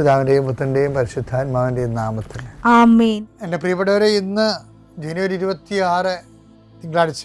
പിതാവിന്റെയും പുത്രന്റെയും പരിശുദ്ധാത്മാവിന്റെയും നാമത്തിൽ. എന്റെ പ്രിയപ്പെട്ടവരെ ഇന്ന് ജനുവരി ഇരുപത്തി ആറ് തിങ്കളാഴ്ച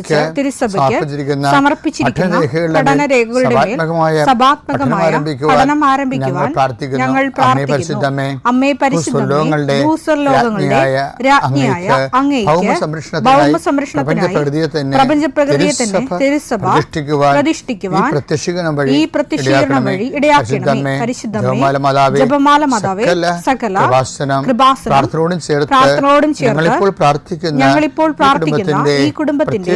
തിരുസഭയ്ക്ക് സമർപ്പിച്ചിരിക്കുന്ന സമർപ്പിച്ചിരിക്കുന്ന പഠനരേഖകളുടെ മേൽ സഭാത്മകമായ പഠനം ആരംഭിക്കുവാൻ ഞങ്ങൾ പ്രാർത്ഥിക്കുന്നു. അമ്മേ പരിശുദ്ധമേ, ഭൂസ്വർലോകങ്ങളുടെ രാജ്ഞിയായ അങ്ങേക്ക് തന്നെ തിരുസഭ പ്രതിഷ്ഠിക്കുവാൻ ഈ പ്രത്യക്ഷീകരണം വഴി ഇടയാക്കണമേ. പരിശുദ്ധമേ ജപമാല മാതാവേ സകല കൃപാസനം പ്രാർത്ഥനയോടും ചേർത്ത് പ്രാർത്ഥനയോടും ചേർത്ത് ഞങ്ങളിപ്പോൾ പ്രാർത്ഥിക്കുന്ന ഞങ്ങളിപ്പോൾ പ്രാർത്ഥിക്കുന്ന ഈ കുടുംബത്തിന്റെ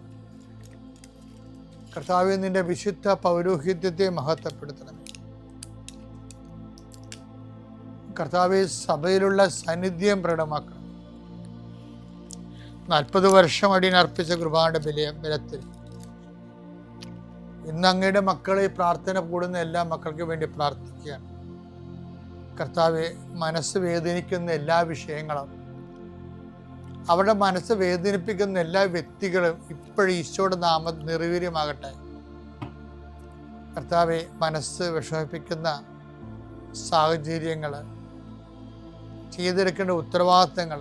കർത്താവെ നിന്റെ വിശുദ്ധ പൗരോഹിത്യത്തെ മഹത്വപ്പെടുത്തണമേ കർത്താവ് സഭയിലുള്ള സാന്നിധ്യം പ്രകടമാക്കണം. നാൽപ്പത് വർഷം അടിയനർപ്പിച്ച കുർബാനയുടെ ബലിയ ബലത്തിൽ. ഇന്ന് അങ്ങയുടെ മക്കളെ പ്രാർത്ഥന കൂടുന്ന എല്ലാ മക്കൾക്കും വേണ്ടി പ്രാർത്ഥിക്കുകയാണ്. കർത്താവ് മനസ്സ് വേദനിക്കുന്ന എല്ലാ വിഷയങ്ങളും അവരുടെ മനസ്സ് വേദനിപ്പിക്കുന്ന എല്ലാ വ്യക്തികളും ഇപ്പോഴും ഈശോയുടെ നാമം നിർവീര്യമാകട്ടെ കർത്താവെ മനസ്സ് വിഷമിപ്പിക്കുന്ന സാഹചര്യങ്ങൾ ചെയ്തെടുക്കേണ്ട ഉത്തരവാദിത്തങ്ങൾ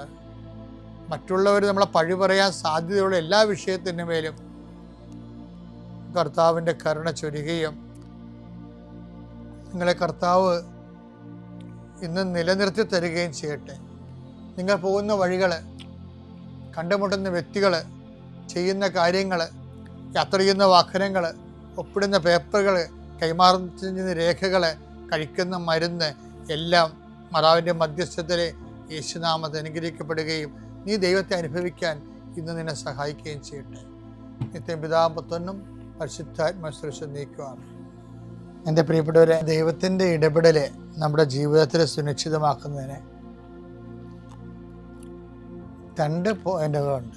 മറ്റുള്ളവർ നമ്മളെ പഴി പറയാൻ സാധ്യതയുള്ള എല്ലാ വിഷയത്തിന്റെ മേലും കർത്താവിന്റെ കരുണ ചൊരുകയും നിങ്ങളെ കർത്താവ് ഇന്ന് നിലനിർത്തി തരികയും ചെയ്യട്ടെ. നിങ്ങൾ പോകുന്ന വഴികൾ കണ്ടുമുട്ടുന്ന വ്യക്തികൾ ചെയ്യുന്ന കാര്യങ്ങൾ യാത്ര ചെയ്യുന്ന വാഹനങ്ങൾ ഒപ്പിടുന്ന പേപ്പറുകൾ കൈമാറുന്ന രേഖകൾ കഴിക്കുന്ന മരുന്ന് എല്ലാം മറാവിന്റെ മധ്യസ്ഥത്തിൽ യേശുനാമത്തെ അനുഗ്രഹിക്കപ്പെടുകയും നീ ദൈവത്തെ അനുഭവിക്കാൻ ഇന്ന് നിന്നെ സഹായിക്കുകയും ചെയ്യട്ടെ. നിത്യം പിതാപത്വനും പരിശുദ്ധാത്മസുരക്ഷ നീക്കുവാണ് എന്റെ പ്രിയപ്പെട്ടവരെ ദൈവത്തിന്റെ ഇടപെടൽ നമ്മുടെ ജീവിതത്തിൽ സുനിശ്ചിതമാക്കുന്നതിന് രണ്ട് പോയിന്റുകളുണ്ട്.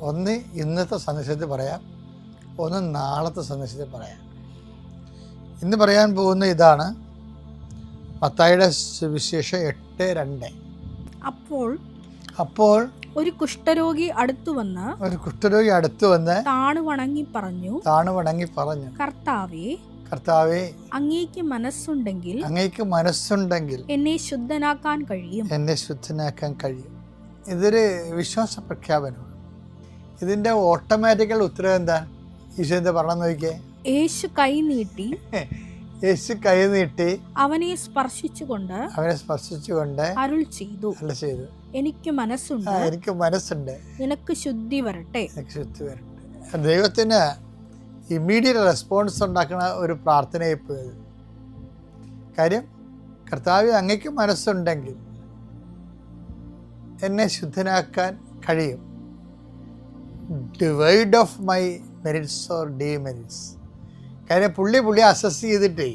ഒന്ന് ഇന്നത്തെ സന്ദേശത്തിൽ പറയാം ഒന്ന് നാളത്തെ സന്ദേശത്തിൽ പറയാം. ഇന്ന് പറയാൻ പോകുന്ന ഇതാണ് മത്തായിയുടെ സുവിശേഷം എട്ട് രണ്ട്. അപ്പോൾ അപ്പോൾ ഒരു കുഷ്ഠരോഗി അടുത്തു വന്ന് ഒരു കുഷ്ഠരോഗി അടുത്തു വന്ന് താണു വണങ്ങി പറഞ്ഞു താണു വണങ്ങി പറഞ്ഞു കർത്താവേ കർത്താവേ അങ്ങേക്ക് മനസ്സുണ്ടെങ്കിൽ അങ്ങേക്ക് മനസ്സുണ്ടെങ്കിൽ എന്നെ ശുദ്ധനാക്കാൻ കഴിയും. എന്നെ ശുദ്ധനാക്കാൻ കഴിയും. ഇതൊരു വിശ്വാസ പ്രഖ്യാപനമാണ്. ഇതിന്റെ ഓട്ടോമാറ്റിക്കൽ ഉത്തരം എന്താ? ഈശോ എന്താ പറഞ്ഞു നോക്കിയേ. യേശു കൈ നീട്ടി യേശു കൈ നീട്ടി അവനെ സ്പർശിച്ചുകൊണ്ട് അവനെ സ്പർശിച്ചുകൊണ്ട് അരുൾ ചെയ്തു. അല്ല ചെയ്തു. എനിക്ക് മനസ്സുണ്ട്. എനിക്ക് മനസ്സുണ്ട്. നിനക്ക് ശുദ്ധി വരട്ടെ. എനിക്ക് ശുദ്ധി വരട്ടെ. ദൈവത്തിന് ഇമ്മീഡിയറ്റ് റെസ്പോൺസ് ഉണ്ടാക്കുന്ന ഒരു പ്രാർത്ഥനയായി പോയത്. കാര്യം കർത്താവ് അങ്ങയ്ക്ക് മനസ്സുണ്ടെങ്കിൽ എന്നെ ശുദ്ധനാക്കാൻ കഴിയും. Devoid of my merits or demerits കാര്യം പുള്ളി പുള്ളി അസസ് ചെയ്തിട്ടേ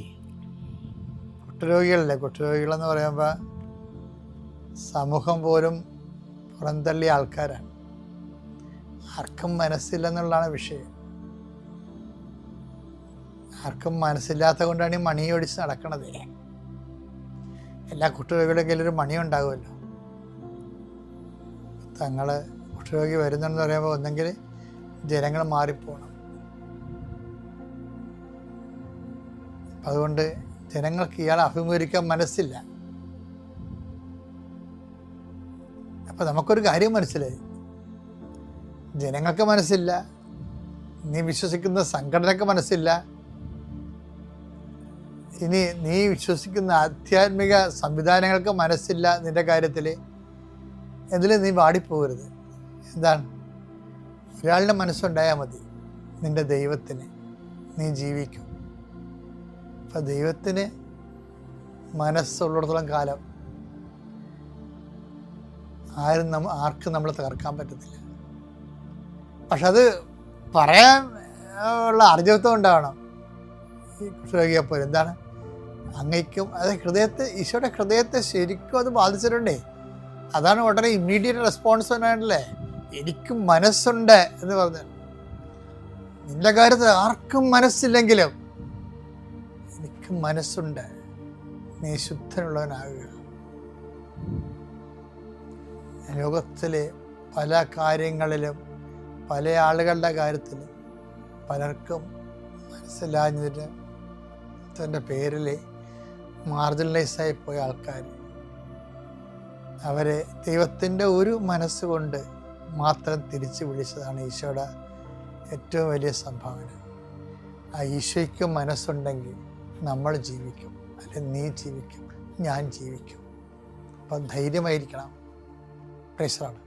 കുട്ടരോഗികളല്ലേ കുട്ടരോഗികളെന്ന് പറയുമ്പോൾ സമൂഹം പോലും പുറന്തള്ളിയ ആൾക്കാരാണ്. ആർക്കും മനസ്സില്ലെന്നുള്ളതാണ് വിഷയം. ആർക്കും മനസ്സില്ലാത്ത കൊണ്ടാണ് ഈ മണി ഒടിച്ച് നടക്കണത്. എല്ലാ കുട്ടികളുടെ കയ്യിലൊരു ഒരു മണി ഉണ്ടാകുമല്ലോ തങ്ങൾ കുഷ്ഠരോഗി വരുന്നുണ്ടെന്ന് പറയുമ്പോൾ ഒന്നെങ്കിൽ ജനങ്ങൾ മാറിപ്പോകണം അതുകൊണ്ട് ജനങ്ങൾക്ക് ഇയാളെ അഭിമുഖീകരിക്കാൻ മനസ്സില്ല. അപ്പം നമുക്കൊരു കാര്യം മനസ്സിലായി. ജനങ്ങൾക്ക് മനസ്സില്ല നീ വിശ്വസിക്കുന്ന സംഘടനക്ക് മനസ്സില്ല. ഇനി നീ വിശ്വസിക്കുന്ന ആധ്യാത്മിക സംവിധാനങ്ങൾക്ക് മനസ്സില്ല നിന്റെ കാര്യത്തിൽ ഇതിൽ നീ വാടിപ്പോകരുത്. എന്താണ്? ഒരാളുടെ മനസ്സുണ്ടായാൽ മതി. നിന്റെ ദൈവത്തിന് നീ ജീവിക്കും. അപ്പം ദൈവത്തിന് മനസ്സുള്ളിടത്തോളം കാലം ആരും നമ്മ ആർക്കും നമ്മൾ തകർക്കാൻ പറ്റത്തില്ല. പക്ഷെ അത് പറയാൻ ഉള്ള അർജവത്വം ഉണ്ടാവണം ഈ കുഷ്ഠരോഗിയെ പോലെ. എന്താണ്? അങ്ങയ്ക്കും അത് ഹൃദയത്തെ ഈശോയുടെ ഹൃദയത്തെ ശരിക്കും അത് ബാധിച്ചിട്ടുണ്ടേ? അതാണ് വളരെ ഇമ്മീഡിയറ്റ് റെസ്പോൺസ് തന്നെയാണല്ലേ? എനിക്ക് മനസ്സുണ്ട് എന്ന് പറഞ്ഞു. നിന്റെ കാര്യത്തിൽ ആർക്കും മനസ്സില്ലെങ്കിലും എനിക്ക് മനസ്സുണ്ട്. നീ ശുദ്ധനുള്ളവനാകുക. ലോകത്തിലെ പല കാര്യങ്ങളിലും പല ആളുകളുടെ കാര്യത്തിലും പലർക്കും മനസ്സിലാഞ്ഞതിന് തന്റെ പേരിൽ മാർജിനലൈസായി പോയ ആൾക്കാർ അവരെ ദൈവത്തിന്റെ ഒരു മനസ്സുകൊണ്ട് മാത്രം തിരിച്ചു വിളിച്ചതാണ് ഈശോയുടെ ഏറ്റവും വലിയ സംഭാവന. ആ ഈശോയ്ക്ക് മനസ്സുണ്ടെങ്കിൽ നമ്മൾ ജീവിക്കും. അല്ലെ നീ ജീവിക്കും ഞാൻ ജീവിക്കും. അപ്പം ധൈര്യമായിരിക്കണം. പ്രൈസറാണ്